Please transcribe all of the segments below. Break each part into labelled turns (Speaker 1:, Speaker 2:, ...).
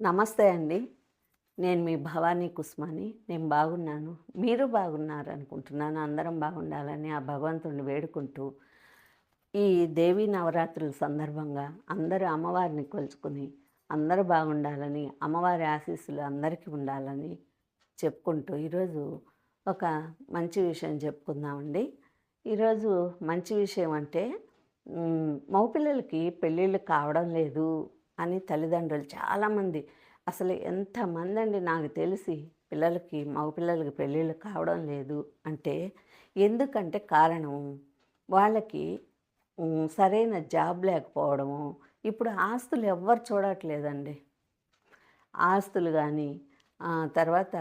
Speaker 1: నమస్తే అండి. నేను మీ భవానీ కుస్మాని. నేను బాగున్నాను. మీరు బాగున్నారనుకుంటున్నాను. అందరం బాగుండాలని ఆ భగవంతుడిని వేడుకుంటూ, ఈ దేవీ నవరాత్రుల సందర్భంగా అందరూ అమ్మవారిని కొలుచుకుని, అందరూ బాగుండాలని, అమ్మవారి ఆశీస్సులు అందరికీ ఉండాలని చెప్పుకుంటూ, ఈరోజు ఒక మంచి విషయం చెప్పుకుందామండి. ఈరోజు మంచి విషయం అంటే మగపిల్లలకి పెళ్ళిళ్ళు కావడం లేదు అని తల్లిదండ్రులు చాలామంది అసలు ఎంతమందండి నాకు తెలిసి పిల్లలకి మగపిల్లలకి పెళ్ళిళ్ళు కావడం లేదు అంటే ఎందుకంటే కారణం వాళ్ళకి సరైన జాబ్ లేకపోవడము. ఇప్పుడు ఆస్తులు ఎవ్వరు చూడట్లేదండి. ఆస్తులు కానీ తర్వాత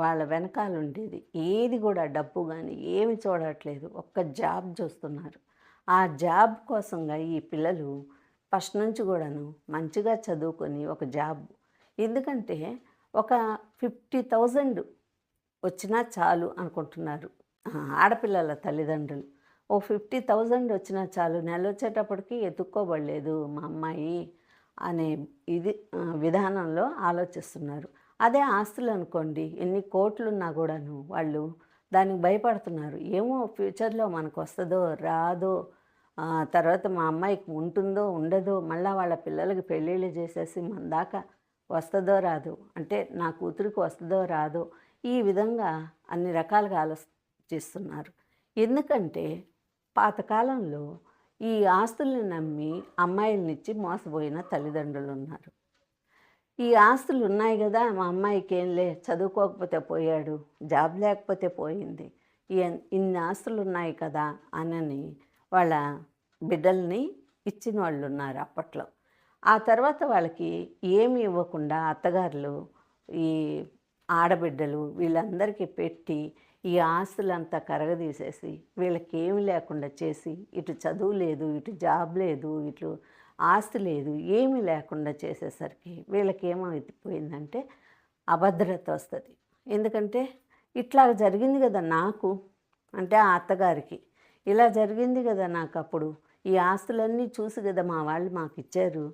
Speaker 1: వాళ్ళ వెనకాల ఉండేది ఏది కూడా డబ్బు కానీ ఏమి చూడట్లేదు. ఒక్క జాబ్ చూస్తున్నారు. ఆ జాబ్ కోసంగా ఈ పిల్లలు ఫస్ట్ నుంచి కూడాను మంచిగా చదువుకొని ఒక జాబ్ ఎందుకంటే ఒక 50,000 వచ్చినా చాలు అనుకుంటున్నారు. ఆడపిల్లల తల్లిదండ్రులు. ఓ 50,000 వచ్చినా చాలు నెల వచ్చేటప్పటికి ఎతుక్కోబడలేదు మా అమ్మాయి అనే ఇది విధానంలో ఆలోచిస్తున్నారు. అదే ఆస్తులు అనుకోండి ఎన్ని కోట్లున్నా కూడాను వాళ్ళు దానికి భయపడుతున్నారు. ఏమో ఫ్యూచర్‌లో మనకొస్తదో, రాదో, తర్వాత మా అమ్మాయికి ఉంటుందో, ఉండదో, మళ్ళీ వాళ్ళ పిల్లలకి పెళ్ళిళ్ళు చేసేసి మన దాకా వస్తుందో రాదు అంటే నా కూతురికి వస్తుందో రాదో, ఈ విధంగా అన్ని రకాలుగా ఆలోచిస్తున్నారు. ఎందుకంటే పాతకాలంలో ఈ ఆస్తుల్ని నమ్మి అమ్మాయిలనిచ్చి మోసపోయిన తల్లిదండ్రులు ఉన్నారు ఈ ఆస్తులు ఉన్నాయి కదా మా అమ్మాయికి ఏంలే చదువుకోకపోతే పోయాడు, జాబ్ లేకపోతే పోయింది. ఇన్ని ఇన్ని ఆస్తులున్నాయి కదా! అనని వాళ్ళ బిడ్డల్ని ఇచ్చిన వాళ్ళు ఉన్నారు అప్పట్లో. ఆ తర్వాత వాళ్ళకి ఏమి ఇవ్వకుండా అత్తగారులు ఈ ఆడబిడ్డలు వీళ్ళందరికీ పెట్టి ఈ ఆస్తులంతా కరగదీసేసి వీళ్ళకి ఏమి లేకుండా చేసి ఇటు చదువు లేదు, ఇటు జాబ్ లేదు, ఇటు ఆస్తి లేదు, ఏమీ లేకుండా చేసేసరికి వీళ్ళకి ఏమైపోయిందంటే అభద్రత వస్తుంది ఎందుకంటే ఇట్లా జరిగింది కదా నాకు అంటే ఆ అత్తగారికి. ఇలా జరిగింది కదా నాకు అప్పుడు ఈ ఆస్తులన్నీ చూసి కదా మా వాళ్ళు మాకు ఇచ్చారు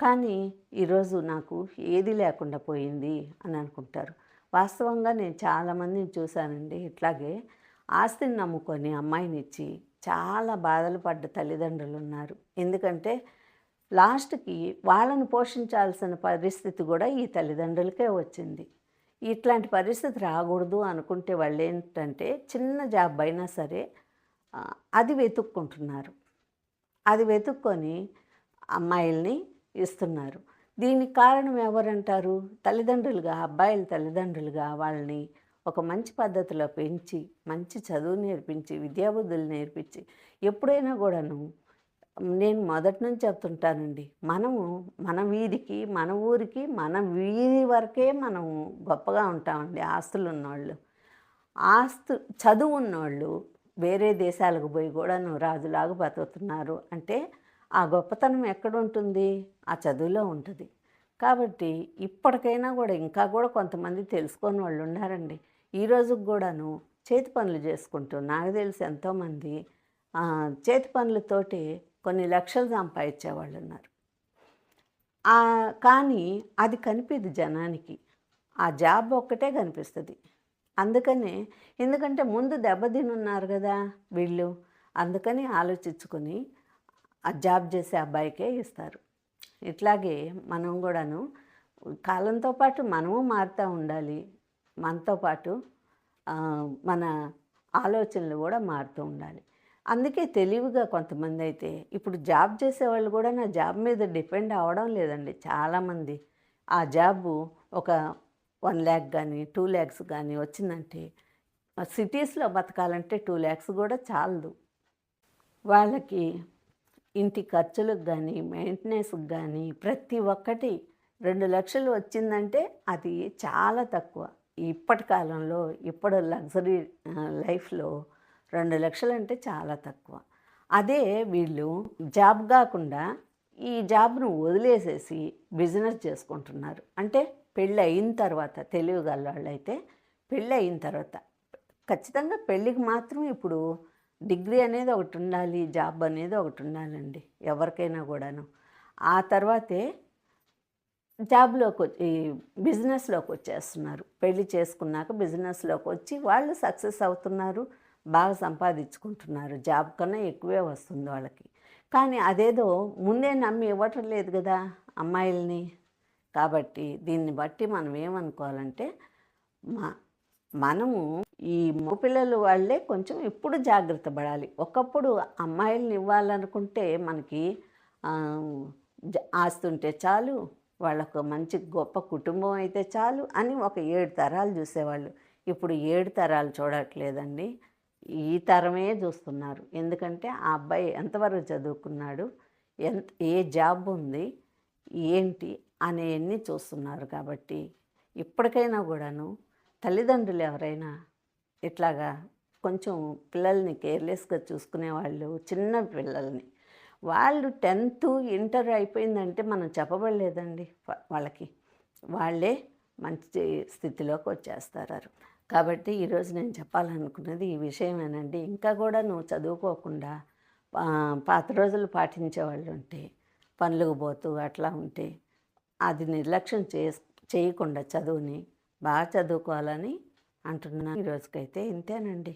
Speaker 1: కానీ ఈరోజు నాకు ఏది లేకుండా పోయింది అని అనుకుంటారు. వాస్తవంగా నేను చాలామందిని చూశానండి ఇట్లాగే ఆస్తిని నమ్ముకొని అమ్మాయినిచ్చి చాలా బాధలు పడ్డ తల్లిదండ్రులున్నారు. ఎందుకంటే లాస్ట్‌కి వాళ్ళని పోషించాల్సిన పరిస్థితి కూడా ఈ తల్లిదండ్రులకే వచ్చింది. ఇట్లాంటి పరిస్థితి రాకూడదు అనుకుంటే వాళ్ళేంటంటే చిన్న జాబ్ అయినా సరే అది వెతుక్కుంటున్నారు. అది వెతుక్కొని అమ్మాయిల్ని ఇస్తున్నారు. దీనికి కారణం ఎవరంటారు? తల్లిదండ్రులుగా అబ్బాయిల తల్లిదండ్రులుగా వాళ్ళని ఒక మంచి పద్ధతిలో పెంచి, మంచి చదువు నేర్పించి, విద్యాబుద్ధులు నేర్పించి ఎప్పుడైనా కూడాను నేను మొదటి నుంచి చెప్తుంటానండి. మనము మన వీధికి, మన ఊరికి, మన వీధి వరకే మనము గొప్పగా ఉంటామండి ఆస్తులు ఉన్నవాళ్ళు ఆస్తు చదువు ఉన్నవాళ్ళు వేరే దేశాలకు పోయి కూడాను రాజులాగా బతుకుతున్నారు అంటే ఆ గొప్పతనం ఎక్కడుంటుంది? ఆ చదువులో ఉంటుంది కాబట్టి ఇప్పటికైనా కూడా ఇంకా కూడా కొంతమంది తెలుసుకోనోళ్ళు ఉన్నారండి. ఈ కూడాను చేతి పనులు చేసుకుంటూ నాకు తెలిసి ఎంతోమంది చేతి పనులతోటి కొన్ని లక్షలు సంపాదించే వాళ్ళు ఉన్నారు కానీ అది కనిపించదు జనానికి. ఆ జాబ్ ఒక్కటే కనిపిస్తుంది అందుకనే ఎందుకంటే ముందు దెబ్బతినున్నారు కదా వీళ్ళు. అందుకని ఆలోచించుకొని ఆ జాబ్ చేసే అబ్బాయికే ఇస్తారు. ఇట్లాగే మనం కూడాను కాలంతో పాటు మనము మారుతూ ఉండాలి. మనతో పాటు మన ఆలోచనలు కూడా మారుతూ ఉండాలి. అందుకే తెలివిగా కొంతమంది అయితే ఇప్పుడు జాబ్ చేసేవాళ్ళు కూడా నా జాబ్ మీద డిపెండ్ అవ్వడం లేదండి చాలామంది. ఆ జాబు ఒక వన్ ల్యాక్ కానీ టూ ల్యాక్స్ కానీ వచ్చిందంటే సిటీస్‌లో బతకాలంటే టూ ల్యాక్స్ కూడా చాలదు. వాళ్ళకి ఇంటి ఖర్చులకు కానీ మెయింటెనెన్స్‌కి కానీ ప్రతి ఒక్కటి రెండు లక్షలు వచ్చిందంటే అది చాలా తక్కువ. ఇప్పటి కాలంలో ఇప్పుడు లగ్జరీ లైఫ్లో రెండు లక్షలు అంటే చాలా తక్కువ. అదే వీళ్ళు జాబ్ కాకుండా ఈ జాబ్‌ను వదిలేసేసి బిజినెస్ చేసుకుంటున్నారు. అంటే పెళ్ళి అయిన తర్వాత తెలివి గల్లోళ్ళైతే పెళ్ళి అయిన తర్వాత ఖచ్చితంగా పెళ్ళికి మాత్రం ఇప్పుడు డిగ్రీ అనేది ఒకటి ఉండాలి. జాబ్ అనేది ఒకటి ఉండాలండి ఎవరికైనా కూడాను. ఆ తర్వాతే జాబ్లోకి వచ్చి ఈ బిజినెస్లోకి వచ్చేస్తున్నారు. పెళ్ళి చేసుకున్నాక బిజినెస్లోకి వచ్చి వాళ్ళు సక్సెస్ అవుతున్నారు బాగా సంపాదించుకుంటున్నారు జాబ్ కన్నా ఎక్కువే వస్తుంది వాళ్ళకి. కానీ అదేదో ముందే నమ్మి ఇవ్వటం లేదు కదా అమ్మాయిల్ని. కాబట్టి దీన్ని బట్టి మనం ఏమనుకోవాలంటే మా మనము ఈ మగపిల్లలు వాళ్ళే కొంచెం ఇప్పుడు జాగ్రత్త పడాలి. ఒకప్పుడు అమ్మాయిలను ఇవ్వాలనుకుంటే మనకి ఆ, ఆస్తి ఉంటే చాలు వాళ్ళకు మంచి గొప్ప కుటుంబం అయితే చాలు అని ఒక ఏడు తరాలు చూసేవాళ్ళు. ఇప్పుడు ఏడు తరాలు చూడట్లేదండి. ఈ తరమే చూస్తున్నారు. ఎందుకంటే ఆ అబ్బాయి ఎంతవరకు చదువుకున్నాడు ఎంత ఏ జాబ్ ఉంది ఏంటి అనేవన్నీ చూస్తున్నారు కాబట్టి ఇప్పటికైనా కూడాను తల్లిదండ్రులు ఎవరైనా ఇట్లాగా కొంచెం పిల్లల్ని కేర్లెస్గా చూసుకునే వాళ్ళు చిన్న పిల్లల్ని వాళ్ళు టెన్త్ ఇంటర్ అయిపోయిందంటే మనం చెప్పబడలేదండి వాళ్ళకి. వాళ్ళే మంచి స్థితిలోకి వచ్చేస్తారు. కాబట్టి ఈరోజు నేను చెప్పాలనుకున్నది ఈ విషయమేనండి. ఇంకా కూడా నువ్వు చదువుకోకుండా పాత రోజులు పాటించే వాళ్ళు ఉంటే పనులకు పోతూ అట్లా ఉంటే అది నిర్లక్ష్యం చే చేయకుండా చదువుని బాగా చదువుకోవాలని అంటున్నాను ఈరోజుకైతే ఇంతేనండి.